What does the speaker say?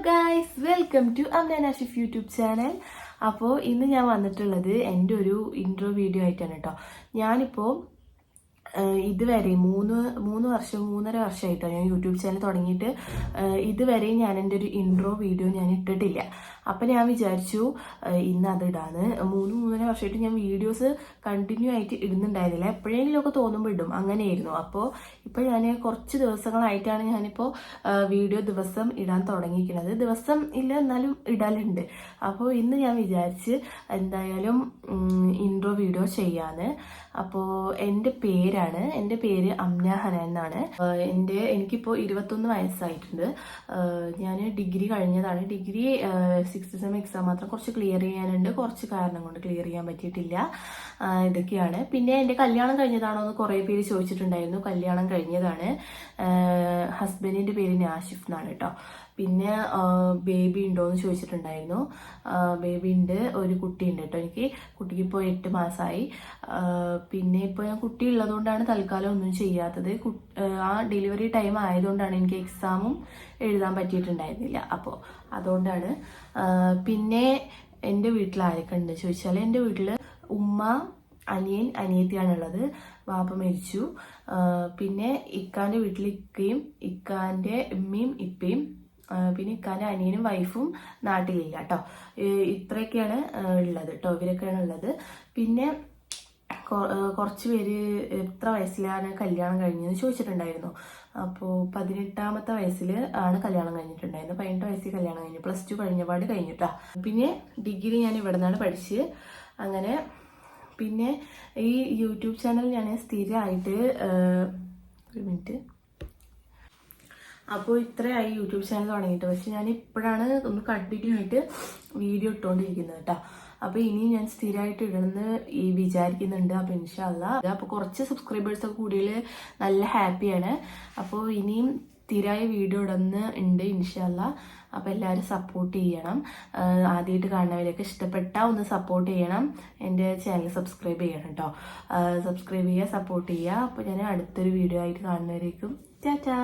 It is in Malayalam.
Guys welcome to Amnanashif YouTube channel അപ്പോൾ ഇന്ന് ഞാൻ വന്നിട്ടുള്ളത് എന്റെ ഒരു ഇൻട്രോ വീഡിയോ ആയിട്ടാണ് കേട്ടോ ഞാനിപ്പോൾ ഇതുവരെ മൂന്ന് മൂന്ന് വർഷം മൂന്നര വർഷമായിട്ടോ ഞാൻ യൂട്യൂബ് ചാനൽ തുടങ്ങിയിട്ട് ഇതുവരെ ഞാൻ എന്റെ ഒരു ഇൻട്രോ വീഡിയോ ഞാൻ ഇട്ടിട്ടില്ല. അപ്പം ഞാൻ വിചാരിച്ചു ഇന്ന് അത് ഇടാന്ന്. മൂന്ന് മൂന്നര വർഷമായിട്ട് ഞാൻ വീഡിയോസ് കണ്ടിന്യൂ ആയിട്ട് ഇടുന്നുണ്ടായിരുന്നില്ല. എപ്പോഴെങ്കിലും ഒക്കെ തോന്നുമ്പോൾ ഇടും. അങ്ങനെയായിരുന്നു. അപ്പോൾ ഇപ്പോൾ ഞാൻ കുറച്ച് ദിവസങ്ങളായിട്ടാണ് ഞാനിപ്പോൾ വീഡിയോ ദിവസം ഇടാൻ തുടങ്ങിയിരിക്കുന്നത്. ദിവസം ഇല്ല എന്നാലും ഇടലുണ്ട്. അപ്പോൾ ഇന്ന് ഞാൻ വിചാരിച്ച് എന്തായാലും ഇൻട്രോ വീഡിയോ ചെയ്യാന്ന്. അപ്പോൾ എന്റെ പേരാണ്. എന്റെ പേര് അമ്ന ഹന എന്നാണ്. എന്റെ എനിക്കിപ്പോൾ ഇരുപത്തൊന്ന് വയസ്സായിട്ടുണ്ട്. ഞാൻ ഡിഗ്രി കഴിഞ്ഞതാണ്. ഡിഗ്രി സിക്സ്ത് സെം എക്സാം മാത്രം കുറച്ച് ക്ലിയർ ചെയ്യാനുണ്ട്. കുറച്ച് കാരണം കൊണ്ട് ക്ലിയർ ചെയ്യാൻ പറ്റിയിട്ടില്ല. ഇതൊക്കെയാണ്. പിന്നെ എന്റെ കല്യാണം കഴിഞ്ഞതാണോ എന്ന് കുറേ പേര് ചോദിച്ചിട്ടുണ്ടായിരുന്നു. കല്യാണം കഴിഞ്ഞതാണ്. ഹസ്ബൻഡിന്റെ പേര് നാഷിഫ് എന്നാണ് കേട്ടോ. പിന്നെ ബേബി ഉണ്ടോ എന്ന് ചോദിച്ചിട്ടുണ്ടായിരുന്നു. ബേബി ഉണ്ട് ഒരു കുട്ടി ഉണ്ട് കേട്ടോ എനിക്ക്. കുട്ടിക്ക് ഇപ്പോൾ എട്ട് മാസമായി പിന്നെ ഇപ്പോൾ ഞാൻ കുട്ടി ഉള്ളതുകൊണ്ടാണ് തൽക്കാലം ഒന്നും ചെയ്യാത്തത്. ആ ഡെലിവറി ടൈം ആയതുകൊണ്ടാണ് എനിക്ക് എക്സാമും എഴുതാൻ പറ്റിയിട്ടുണ്ടായിരുന്നില്ല. അപ്പോൾ അതുകൊണ്ടാണ്. പിന്നെ എന്റെ വീട്ടിൽ ആരൊക്കെ ഉണ്ട്? ചോദിച്ചാൽ എന്റെ വീട്ടിൽ ഉമ്മ അനിയൻ അനിയത്തിയാണുള്ളത്. വാപ്പ മരിച്ചു. പിന്നെ ഇക്കാന്റെ വീട്ടിൽ ഇക്കയും ഇക്കാന്റെ ഉമ്മയും ഇപ്പയും പിന്നെ ഇക്കാന്റെ അനിയനും വൈഫും നാട്ടിലില്ല കേട്ടോ ഇത്രയൊക്കെയാണ് ഉള്ളത് കേട്ടോ ഇവരൊക്കെയാണ് ഉള്ളത്. പിന്നെ കുറച്ച് പേര് എത്ര വയസ്സിലാണ് കല്യാണം കഴിഞ്ഞതെന്ന് ചോദിച്ചിട്ടുണ്ടായിരുന്നു. അപ്പോൾ പതിനെട്ടാമത്തെ വയസ്സിൽ ആണ് കല്യാണം കഴിഞ്ഞിട്ടുണ്ടായിരുന്നത്. പതിനെട്ട് വയസ്സിൽ കല്യാണം കഴിഞ്ഞു. പ്ലസ് ടു കഴിഞ്ഞപാട് കഴിഞ്ഞിട്ടാ പിന്നെ ഡിഗ്രി ഞാൻ ഇവിടെ നിന്നാണ് പഠിച്ച്. അങ്ങനെ പിന്നെ ഈ യൂട്യൂബ് ചാനൽ ഞാൻ സ്ഥിരമായിട്ട് ഒരു മിനിറ്റ്. അപ്പോൾ ഇത്രയായി യൂട്യൂബ് ചാനൽ തുടങ്ങിയിട്ട്. പക്ഷെ ഞാൻ ഇപ്പോഴാണ് ഒന്ന് കണ്ടിന്യൂ ആയിട്ട് വീഡിയോ ഇട്ടുകൊണ്ടിരിക്കുന്നത് കേട്ടോ. അപ്പോൾ ഇനി ഞാൻ സ്ഥിരമായിട്ട് ഇടണമെന്ന് ഈ വിചാരിക്കുന്നുണ്ട്. അപ്പോൾ ഇൻഷാല്ല അപ്പോൾ കുറച്ച് സബ്സ്ക്രൈബേഴ്സ് ഒക്കെ കൂടിയിൽ നല്ല ഹാപ്പിയാണ് അപ്പോൾ ഇനിയും സ്ഥിരമായി വീഡിയോ ഇടുന്ന ഉണ്ട് ഇൻഷാല്ല അപ്പോൾ എല്ലാവരും സപ്പോർട്ട് ചെയ്യണം. ആദ്യമായിട്ട് കാണുന്നവരൊക്കെ ഇഷ്ടപ്പെട്ടാൽ ഒന്ന് സപ്പോർട്ട് ചെയ്യണം. എന്റെ ചാനൽ സബ്സ്ക്രൈബ് ചെയ്യണം കേട്ടോ. സബ്സ്ക്രൈബ് ചെയ്യുക സപ്പോർട്ട് ചെയ്യുക. അപ്പോൾ ഞാൻ അടുത്തൊരു വീഡിയോ ആയിട്ട് കാണുന്നവരേക്കും. ടാറ്റാ.